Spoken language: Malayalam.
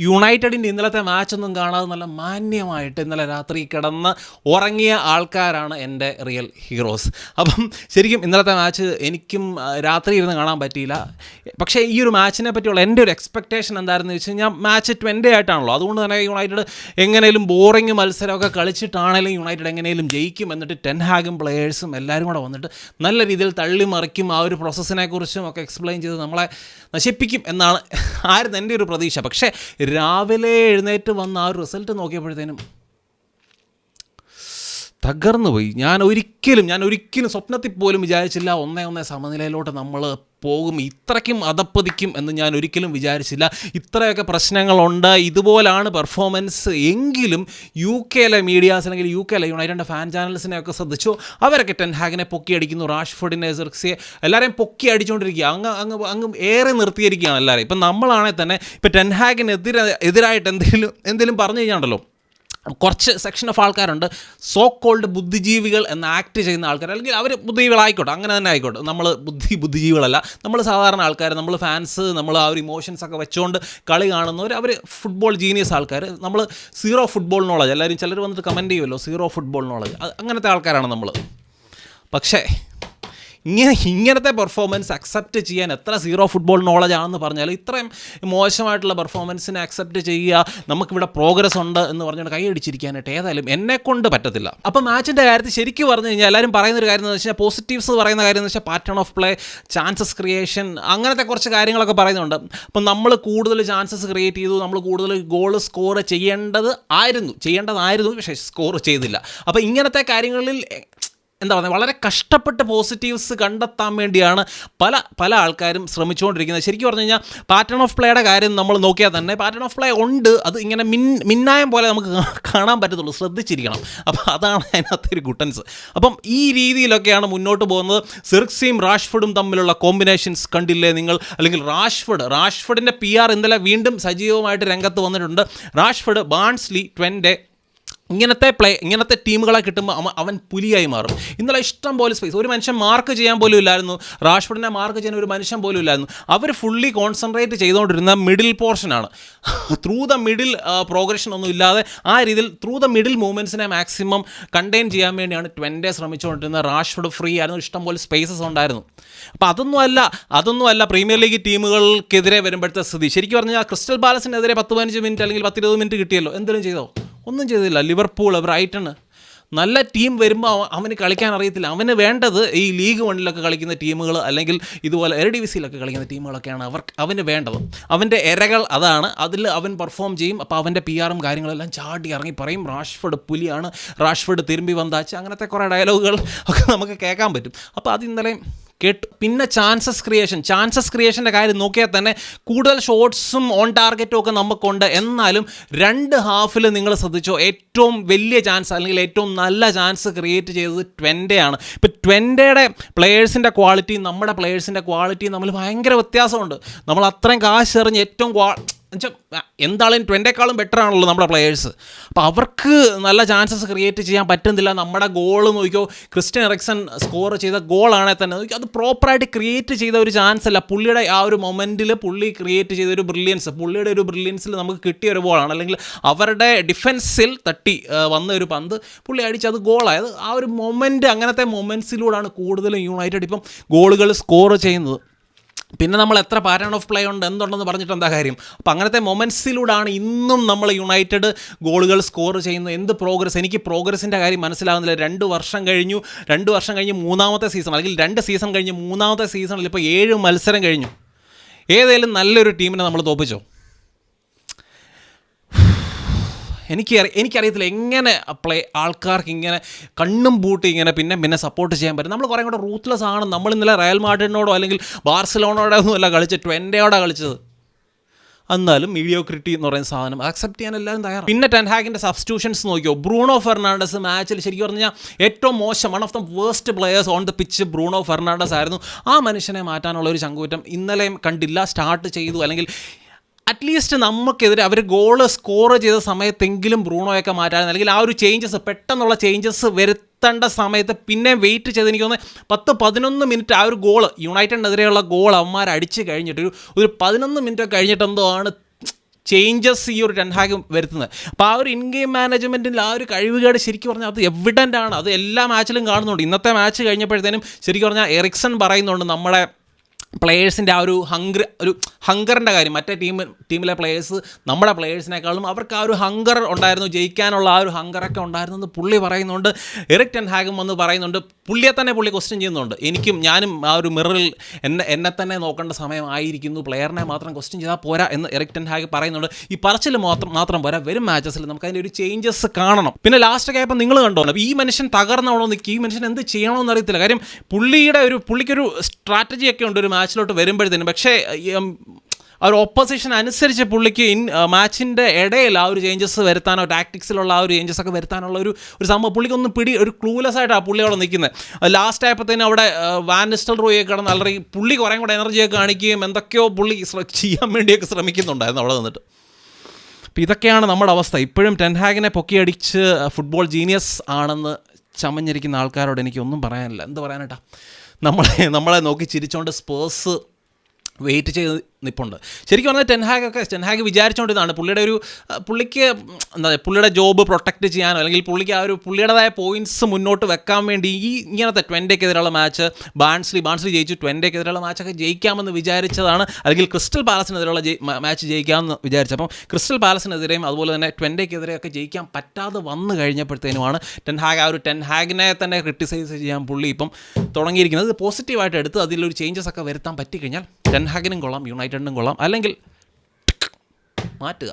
യുണൈറ്റഡിന്റെ ഇന്നലത്തെ മാച്ചൊന്നും കാണാതെ നല്ല മാന്യമായിട്ട് ഇന്നലെ രാത്രി കിടന്ന് ഉറങ്ങിയ ആൾക്കാരാണ് എന്റെ റിയൽ ഹീറോസ്. അപ്പം ശരിക്കും ഇന്നലത്തെ മാച്ച് എനിക്കും രാത്രി ഇരുന്ന് കാണാൻ പറ്റിയില്ല. പക്ഷേ ഈ ഒരു മാച്ചിനെ പറ്റിയുള്ള എന്റെ ഒരു എക്സ്പെക്റ്റേഷൻ എന്തായിരുന്നു വെച്ച് കഴിഞ്ഞാൽ മാച്ച് ട്വന്റി ആയിട്ടാണല്ലോ. അതുകൊണ്ട് തന്നെ യുണൈറ്റഡ് എങ്ങനെയും ബോറിങ് മത്സരമൊക്കെ കളിച്ചിട്ടാണെങ്കിലും യുണൈറ്റഡ് എങ്ങനെയും ജയിക്കും എന്നിട്ട് ടെൻ ഹാഗും പ്ലെയേഴ്സും എല്ലാവരും കൂടെ വന്നിട്ട് നല്ല രീതിയിൽ തള്ളി മറിക്കും. ആ ഒരു പ്രോസസ്സിനെക്കുറിച്ചും ഒക്കെ എക്സ്പ്ലെയിൻ ചെയ്ത് നമ്മളെ നശിപ്പിക്കും എന്നാണ് ആയിരുന്നു എന്റെ ഒരു പ്രതീക്ഷ. പക്ഷേ രാവിലെ എഴുന്നേറ്റ് വന്ന ആ റിസൾട്ട് നോക്കിയപ്പോഴത്തേനും തകർന്നു പോയി. ഞാൻ ഒരിക്കലും ഞാൻ ഒരിക്കലും സ്വപ്നത്തിൽ പോലും വിചാരിച്ചില്ല ഒന്നേ ഒന്നേ സമനിലയിലോട്ട് നമ്മൾ പോകും ഇത്രയ്ക്കും അതപ്പതിക്കും എന്ന് ഞാൻ ഒരിക്കലും വിചാരിച്ചില്ല. ഇത്രയൊക്കെ പ്രശ്നങ്ങളുണ്ട്. ഇതുപോലാണ് പെർഫോമൻസ് എങ്കിലും യു കെയിലെ മീഡിയാസ് അല്ലെങ്കിൽ യു കെയിലെ യുണൈറ്റഡിന്റെ ഫാൻ ചാനൽസിനെ ഒക്കെ ശ്രദ്ധിച്ചു. അവരൊക്കെ ടെൻ ഹാഗിനെ പൊക്കി അടിക്കുന്നു റാഷ്ഫോർഡിനെ സിർക്സിയെ എല്ലാവരെയും പൊക്കി അടിച്ചുകൊണ്ടിരിക്കുക അങ്ങ് അങ്ങ് അങ്ങ് ഏറെ നിർത്തിയിരിക്കുകയാണ് എല്ലാവരും ഇപ്പം നമ്മളാണെങ്കിൽ തന്നെ ഇപ്പം ടെൻ ഹാഗിനെതിരെ എതിരായിട്ട് എന്തെങ്കിലും എന്തെങ്കിലും പറഞ്ഞു കഴിഞ്ഞാണ്ടല്ലോ കുറച്ച് സെക്ഷൻ ഓഫ് ആൾക്കാരുണ്ട്. സോ കോൾഡ് ബുദ്ധിജീവികൾ എന്ന് ആക്ട് ചെയ്യുന്ന ആൾക്കാർ. അല്ലെങ്കിൽ അവർ ബുദ്ധിജീവികളായിക്കോട്ടെ അങ്ങനെ തന്നെ ആയിക്കോട്ടെ. നമ്മൾ ബുദ്ധി ബുദ്ധിജീവികളല്ല. നമ്മൾ സാധാരണ ആൾക്കാർ നമ്മൾ ഫാൻസ് നമ്മൾ ആ ഒരു ഇമോഷൻസ് ഒക്കെ വെച്ചുകൊണ്ട് കളി കാണുന്നവർ അവർ ഫുട്ബോൾ ജീനിയസ് ആൾക്കാർ നമ്മൾ സീറോ ഫുട്ബോൾ നോളജ് എല്ലാവരും ചിലർ വന്നിട്ട് കമന്റ് ചെയ്യുമല്ലോ സീറോ ഫുട്ബോൾ നോളജ് അങ്ങനത്തെ ആൾക്കാരാണ് നമ്മൾ പക്ഷേ ഇങ്ങനെ ഇങ്ങനത്തെ പെർഫോമൻസ് അക്സെപ്റ്റ് ചെയ്യാൻ എത്ര സീറോ ഫുട്ബോൾ നോളജ് ആണെന്ന് പറഞ്ഞാൽ ഇത്രയും മോശമായിട്ടുള്ള പെർഫോമൻസിനെ അക്സെപ്റ്റ് ചെയ്യുക. നമുക്കിവിടെ പ്രോഗ്രസ് ഉണ്ട് എന്ന് പറഞ്ഞുകൊണ്ട് കൈയടിച്ചിരിക്കാനായിട്ട് ഏതായാലും എന്നെ കൊണ്ട് പറ്റത്തില്ല. അപ്പോൾ മാച്ചിന്റെ കാര്യത്തിൽ ശരിക്കും പറഞ്ഞു കഴിഞ്ഞാൽ എല്ലാവരും പറയുന്ന ഒരു കാര്യം എന്ന് വെച്ചാൽ പോസിറ്റീവ്സ് പറയുന്ന കാര്യം എന്ന് വെച്ചാൽ pattern of play chances creation അങ്ങനത്തെ കുറച്ച് കാര്യങ്ങളൊക്കെ പറയുന്നുണ്ട്. അപ്പം നമ്മൾ കൂടുതൽ ചാൻസസ് ക്രിയേറ്റ് ചെയ്തു നമ്മൾ കൂടുതൽ ഗോൾ സ്കോർ ചെയ്യേണ്ടത് ആയിരുന്നു. ചെയ്യേണ്ടതായിരുന്നു പക്ഷേ സ്കോർ ചെയ്തില്ല. അപ്പോൾ ഇങ്ങനത്തെ കാര്യങ്ങളിൽ എന്താ പറയുക വളരെ കഷ്ടപ്പെട്ട് പോസിറ്റീവ്സ് കണ്ടെത്താൻ വേണ്ടിയാണ് പല പല ആൾക്കാരും ശ്രമിച്ചുകൊണ്ടിരിക്കുന്നത്. ശരിക്കും പറഞ്ഞു കഴിഞ്ഞാൽ പാറ്റേൺ ഓഫ് പ്ലേയുടെ കാര്യം നമ്മൾ നോക്കിയാൽ തന്നെ പാറ്റേൺ ഓഫ് പ്ലേ ഉണ്ട്. അത് ഇങ്ങനെ മിൻ മിന്നായം പോലെ നമുക്ക് കാണാൻ പറ്റത്തുള്ളൂ. ശ്രദ്ധിച്ചിരിക്കണം. അപ്പോൾ അതാണ് അതിനകത്ത് ഒരു ഗുട്ടൻസ്. അപ്പം ഈ രീതിയിലൊക്കെയാണ് മുന്നോട്ട് പോകുന്നത്. സിർക്സിയും റാഷ്ഫോർഡും തമ്മിലുള്ള കോമ്പിനേഷൻസ് കണ്ടില്ലേ നിങ്ങൾ? അല്ലെങ്കിൽ റാഷ്ഫോർഡ് റാഷ്ഫുഡിന്റെ പി ആർ ഇന്നലെ വീണ്ടും സജീവമായിട്ട് രംഗത്ത് വന്നിട്ടുണ്ട്. റാഷ്ഫോർഡ് ബാൺസ്ലി ട്വന്റെ ഇങ്ങനത്തെ പ്ലേ ഇങ്ങനത്തെ ടീമുകളെ കിട്ടുമ്പോൾ അവൻ അവൻ പുലിയായി മാറും. ഇന്നലെ ഇഷ്ടം പോലെ സ്പേസ് ഒരു മനുഷ്യൻ മാർക്ക് ചെയ്യാൻ പോലും ഇല്ലായിരുന്നു. റാഷ്ഫോർഡിനെ മാർക്ക് ചെയ്യാൻ ഒരു മനുഷ്യൻ പോലും ഇല്ലായിരുന്നു. അവർ ഫുള്ളി കോൺസെൻട്രേറ്റ് ചെയ്തുകൊണ്ടിരുന്ന മിഡിൽ പോർഷനാണ് ത്രൂ ദ മിഡിൽ പ്രോഗ്രഷൻ ഒന്നും ഇല്ലാതെ ആ രീതിയിൽ ത്രൂ ദ മിഡിൽ മൂവ്മെന്റ്സിനെ മാക്സിമം കണ്ടെയ്ൻ ചെയ്യാൻ വേണ്ടിയാണ് ട്വന്റെ ശ്രമിച്ചുകൊണ്ടിരുന്ന റാഷ്ഫോർഡ് ഫ്രീ ആയിരുന്നു. ഇഷ്ടം പോലെ സ്പേസസ് ഉണ്ടായിരുന്നു. അപ്പോൾ അതൊന്നും അല്ല അതൊന്നും അല്ല പ്രീമിയർ ലീഗ് ടീമുകൾക്കെതിരെ വരുമ്പോഴത്തെ സ്ഥിതി. ശരിക്കും പറഞ്ഞാൽ ക്രിസ്റ്റൽ പാലസിനെതിരെ പത്ത് പതിനഞ്ച് മിനിറ്റ് അല്ലെങ്കിൽ പത്തിരുപത് മിനിറ്റ് കിട്ടിയല്ലോ. എന്തെങ്കിലും ചെയ്തോ? ഒന്നും ചെയ്തില്ല. ലിവർപൂൾ ബ്രൈറ്റൺ നല്ല ടീം വരുമ്പോൾ അവ- അവന് കളിക്കാൻ അറിയത്തില്ല. അവന് വേണ്ടത് ഈ ലീഗ് വണ്ണിലൊക്കെ കളിക്കുന്ന ടീമുകൾ അല്ലെങ്കിൽ ഇതുപോലെ എർ ഡി വി സിയിലൊക്കെ കളിക്കുന്ന ടീമുകളൊക്കെയാണ് അവർ അവന് വേണ്ടത്. അവന്റെ എരകൾ അതാണ്. അതിൽ അവൻ പെർഫോം ചെയ്യും. അപ്പോൾ അവന്റെ പി ആറും കാര്യങ്ങളെല്ലാം ചാടി ഇറങ്ങി പറയും റാഷ്ഫോർഡ് പുലിയാണ്. റാഷ്ഫോർഡ് തിരുമ്പി വന്താച്ച് അങ്ങനത്തെ കുറേ ഡയലോഗുകൾ ഒക്കെ നമുക്ക് കേൾക്കാൻ പറ്റും. അപ്പോൾ അത് ഇന്നലെയും കേട്ടു. പിന്നെ ചാൻസസ് ക്രിയേഷൻ ചാൻസസ് ക്രിയേഷന്റെ കാര്യം നോക്കിയാൽ തന്നെ കൂടുതൽ ഷോട്ട്സും ഓൺ ടാർഗറ്റും ഒക്കെ നമുക്കുണ്ട്. എന്നാലും രണ്ട് ഹാഫിൽ നിങ്ങൾ ശ്രദ്ധിച്ചോ ഏറ്റവും വലിയ ചാൻസ് അല്ലെങ്കിൽ ഏറ്റവും നല്ല ചാൻസ് ക്രിയേറ്റ് ചെയ്തത് ട്വന്റെയാണ് ഇപ്പോൾ ട്വന്റെയുടെ പ്ലെയേഴ്സിന്റെ ക്വാളിറ്റി നമ്മുടെ പ്ലെയേഴ്സിന്റെ ക്വാളിറ്റിയും തമ്മിൽ ഭയങ്കര വ്യത്യാസമുണ്ട്. നമ്മൾ അത്രയും കാശ് എറിഞ്ഞ് ഏറ്റവും എന്നുവെച്ചാൽ എന്താണെങ്കിലും ട്വന്റേക്കാളും ബെറ്റർ ആണല്ലോ നമ്മുടെ പ്ലെയേഴ്സ് അപ്പോൾ അവർക്ക് നല്ല ചാൻസസ് ക്രിയേറ്റ് ചെയ്യാൻ പറ്റുന്നില്ല. നമ്മുടെ ഗോൾ നോക്കിയോ ക്രിസ്ത്യൻ എറിക്സൺ സ്കോർ ചെയ്ത ഗോളാണെ തന്നെ. നോക്കിയോ അത് പ്രോപ്പറായിട്ട് ക്രിയേറ്റ് ചെയ്ത ഒരു ചാൻസ് അല്ല. പുള്ളിയുടെ ആ ഒരു മൊമെന്റിൽ പുള്ളി ക്രിയേറ്റ് ചെയ്ത ഒരു ബ്രില്യൻസ് പുള്ളിയുടെ ഒരു ബ്രില്യൻസിൽ നമുക്ക് കിട്ടിയ ഒരു ബോളാണ് അല്ലെങ്കിൽ അവരുടെ ഡിഫൻസിൽ തട്ടി വന്ന ഒരു പന്ത് പുള്ളി അടിച്ച് അത് ഗോളായത് ആ ഒരു മൊമെന്റ് അങ്ങനത്തെ മൊമെന്റ്സിലൂടെയാണ് കൂടുതലും യുണൈറ്റഡ് ഇപ്പം ഗോളുകൾ സ്കോർ ചെയ്യുന്നത്. പിന്നെ നമ്മൾ എത്ര പാറ്റേൺ ഓഫ് പ്ലേ ഉണ്ട് എന്തുണ്ടെന്ന് പറഞ്ഞിട്ട് എന്താ കാര്യം? അപ്പോൾ അങ്ങനത്തെ മൊമെന്റ്സിലൂടെയാണ് ഇന്നും നമ്മൾ യുണൈറ്റഡ് ഗോളുകൾ സ്കോർ ചെയ്യുന്നത് എന്ത് പ്രോഗ്രസ്? എനിക്ക് പ്രോഗ്രസിന്റെ കാര്യം മനസ്സിലാകുന്നില്ല രണ്ട് വർഷം കഴിഞ്ഞു. രണ്ട് വർഷം കഴിഞ്ഞ് മൂന്നാമത്തെ സീസൺ അല്ലെങ്കിൽ രണ്ട് സീസൺ കഴിഞ്ഞ് മൂന്നാമത്തെ സീസണിൽ ഇപ്പോൾ ഏഴ് മത്സരം കഴിഞ്ഞു. ഏതെങ്കിലും നല്ലൊരു ടീമിനെ നമ്മൾ തോപ്പിച്ചോ? എനിക്ക് എനിക്കറിയത്തില്ല എങ്ങനെ പ്ലേ ആൾക്കാർക്ക് ഇങ്ങനെ കണ്ണും പൂട്ടി ഇങ്ങനെ പിന്നെ പിന്നെ സപ്പോർട്ട് ചെയ്യാൻ പറ്റും. നമ്മൾ കുറേ കൂടെ റൂത്ത്ലെസ് ആണ്. നമ്മൾ ഇന്നലെ റയൽ മാഡ്രിഡിനോടോ അല്ലെങ്കിൽ ബാർസലോണോടോ ഒന്നും അല്ല കളിച്ചത്. ട്വന്റെയോടെ കളിച്ചത്. എന്നാലും മീഡിയോക്രിറ്റി എന്ന് പറയുന്ന സാധനം അക്സെപ്റ്റ് ചെയ്യാൻ എല്ലാവരും തയ്യാറാണ്. പിന്നെ ടെൻഹാഗിന്റെ സബ്സ്റ്റിറ്റ്യൂഷൻസ് നോക്കിയോ? ബ്രൂണോ ഫെർണാണ്ടസ് മാച്ചിൽ ശരിക്കും പറഞ്ഞാൽ ഏറ്റവും മോശം one of the waste players on the pitch Bruno Fernandes ആയിരുന്നു. ആ മനുഷ്യനെ മാറ്റാനുള്ള ഒരു ചങ്കൂറ്റം ഇന്നലെയും കണ്ടില്ല. സ്റ്റാർട്ട് ചെയ്തു അല്ലെങ്കിൽ അറ്റ്ലീസ്റ്റ് നമുക്കെതിരെ അവർ ഗോൾ സ്കോർ ചെയ്ത സമയത്തെങ്കിലും ബ്രൂണോയൊക്കെ മാറ്റാൻ അല്ലെങ്കിൽ ആ ഒരു ചേഞ്ചസ് പെട്ടെന്നുള്ള ചേഞ്ചസ് വരുത്തേണ്ട സമയത്ത് പിന്നെ വെയിറ്റ് ചെയ്ത് എനിക്ക് തോന്നുന്നത് പത്ത് പതിനൊന്ന് മിനിറ്റ് ആ ഒരു ഗോൾ യുണൈറ്റഡിനെതിരെയുള്ള ഗോൾ അവന്മാർ അടിച്ച് കഴിഞ്ഞിട്ട് ഒരു ഒരു പതിനൊന്ന് മിനിറ്റ് കഴിഞ്ഞിട്ട് എന്തോ ആണ് ചേഞ്ചസ് ഈ ഒരു രണ്ടാകും വരുത്തുന്നത്. അപ്പോൾ ആ ഒരു ഇൻ ഗെയിം മാനേജ്മെന്റിൽ ആ ഒരു കഴിവുകേട് ശരിക്കും പറഞ്ഞാൽ അത് എവിഡന്റ് ആണ്. അത് എല്ലാ മാച്ചിലും കാണുന്നുണ്ട്. ഇന്നത്തെ മാച്ച് കഴിഞ്ഞപ്പോഴത്തേനും ശരിക്കും പറഞ്ഞാൽ എറിക്സൺ പറയുന്നുണ്ട് നമ്മളെ പ്ലേയേഴ്സിന്റെ ആ ഒരു ഹങ്കർ ഒരു ഹങ്കറിന്റെ കാര്യം. മറ്റേ ടീം ടീമിലെ പ്ലേയേഴ്സ് നമ്മുടെ പ്ലേയേഴ്സിനേക്കാളും അവർക്ക് ആ ഒരു ഹങ്കർ ഉണ്ടായിരുന്നു ജയിക്കാനുള്ള ആ ഒരു ഹങ്കറൊക്കെ ഉണ്ടായിരുന്നു എന്ന് പുള്ളി പറയുന്നുണ്ട്. എറിക് ടെൻ ഹാഗും വന്ന് പറയുന്നുണ്ട്. പുള്ളിയെ തന്നെ പുള്ളി ക്വസ്റ്റ്യൻ ചെയ്യുന്നുണ്ട്. എനിക്കും ഞാനും ആ ഒരു മിററിൽ എന്നെ എന്നെ തന്നെ നോക്കേണ്ട സമയമായിരിക്കുന്നു. പ്ലെയറിനെ മാത്രം ക്വസ്റ്റ്യൻ ചെയ്താൽ പോരാ എന്ന് എറിക് ടെൻ ഹാഗ് പറയുന്നുണ്ട്. ഈ പറച്ചിൽ മാത്രം മാത്രം പോരാ. വരും മാച്ചസിൽ നമുക്ക് അതിന്റെ ഒരു ചേഞ്ചസ് കാണണം. പിന്നെ ലാസ്റ്റ് ആയപ്പോൾ നിങ്ങൾ കണ്ടോ? ഈ മനുഷ്യൻ തകർന്നവണോ നിൽക്കുക ഈ മനുഷ്യൻ എന്ത് ചെയ്യണമെന്ന് അറിയത്തില്ല. കാര്യം പുള്ളിയുടെ ഒരു പുള്ളിക്കൊരു സ്ട്രാറ്റജി ഒക്കെ ഉണ്ട്. ഒരു മാച്ചിലോട്ട് വരുമ്പോഴത്തേനും. പക്ഷേ ആ ഒരു ഓപ്പോസിഷൻ അനുസരിച്ച് പുള്ളിക്ക് ഇൻ മാച്ചിന്റെ ഇടയിൽ ആ ഒരു ചേഞ്ചസ് വരുത്താനോ ടാക്ടിക്സിലുള്ള ആ ഒരു ചേഞ്ചസ് ഒക്കെ വരുത്താനുള്ള ഒരു ഒരു സംഭവം പുള്ളിക്കൊന്നും പിടി ഒരു ക്ലൂലെസ് ആയിട്ടാണ് പുള്ളി അവിടെ നിൽക്കുന്നത് ലാസ്റ്റ് ആയപ്പോഴത്തേനും അവിടെ വാനിസ്റ്റൽ റോയെ കിടന്ന് അലറി പുള്ളി കുറേ കൂടെ എനർജിയൊക്കെ കാണിക്കുകയും എന്തൊക്കെയോ പുള്ളി ചെയ്യാൻ വേണ്ടിയൊക്കെ ശ്രമിക്കുന്നുണ്ടായിരുന്നു അവിടെ നിന്നിട്ട്. അപ്പോൾ ഇതൊക്കെയാണ് നമ്മുടെ അവസ്ഥ. ഇപ്പോഴും ടെൻഹാഗിനെ പൊക്കിയടിച്ച് ഫുട്ബോൾ ജീനിയസ് ആണെന്ന് ചമഞ്ഞിരിക്കുന്ന ആൾക്കാരോട് എനിക്കൊന്നും പറയാനില്ല. എന്ത് പറയാനേട്ടാ നമ്മളെ നമ്മളെ നോക്കി ചിരിച്ചുകൊണ്ട് സ്പേഴ്സ് വെയിറ്റ് ചെയ്ത് നിൽപ്പുണ്ട് ശരിക്കും പറഞ്ഞാൽ ടെൻഹാഗ് ഒക്കെ ടെൻഹാഗ് വിചാരിച്ചുകൊണ്ടിരുന്നതാണ് പുള്ളിയുടെ ഒരു പുള്ളിക്ക് എന്താ പുള്ളിയുടെ ജോബ് പ്രൊട്ടക്റ്റ് ചെയ്യാനോ അല്ലെങ്കിൽ പുള്ളിക്ക് ആ ഒരു പുള്ളിയുടേതായ പോയിന്റ്സ് മുന്നോട്ട് വെക്കാൻ വേണ്ടി ഈ ഇങ്ങനത്തെ ട്വന്റയ്ക്കെതിരെയുള്ള മാച്ച് ബാൺസ്ലി ബാൺസ്ലി ജയിച്ചു ട്വന്റയ്ക്കെതിരെയുള്ള മാച്ചൊക്കെ ജയിക്കാമെന്ന് വിചാരിച്ചതാണ്. അല്ലെങ്കിൽ ക്രിസ്റ്റൽ പാലസിനെതിരെയുള്ള മാച്ച് ജയിക്കാമെന്ന് വിചാരിച്ചു. അപ്പം ക്രിസ്റ്റൽ പാലസിനെതിരെയും അതുപോലെ തന്നെ ട്വന്റയ്ക്കെതിരെയൊക്കെ ജയിക്കാൻ പറ്റാതെ വന്നു കഴിഞ്ഞപ്പോഴത്തേനുമാണ് ടെൻഹാഗ് ആ ഒരു ടെൻഹാഗിനെ തന്നെ ക്രിട്ടിസൈസ് ചെയ്യാൻ പുള്ളി ഇപ്പം തുടങ്ങിയിരിക്കുന്നത്. പോസിറ്റീവായിട്ട് എടുത്ത് അതിലൊരു ചേഞ്ചസ് ഒക്കെ വരുത്താൻ പറ്റിക്കഴിഞ്ഞാൽ ടെൻഹാഗിനും കൊള്ളാം യുണൈറ്റഡിനും കൊള്ളാം അല്ലെങ്കിൽ മാറ്റുക.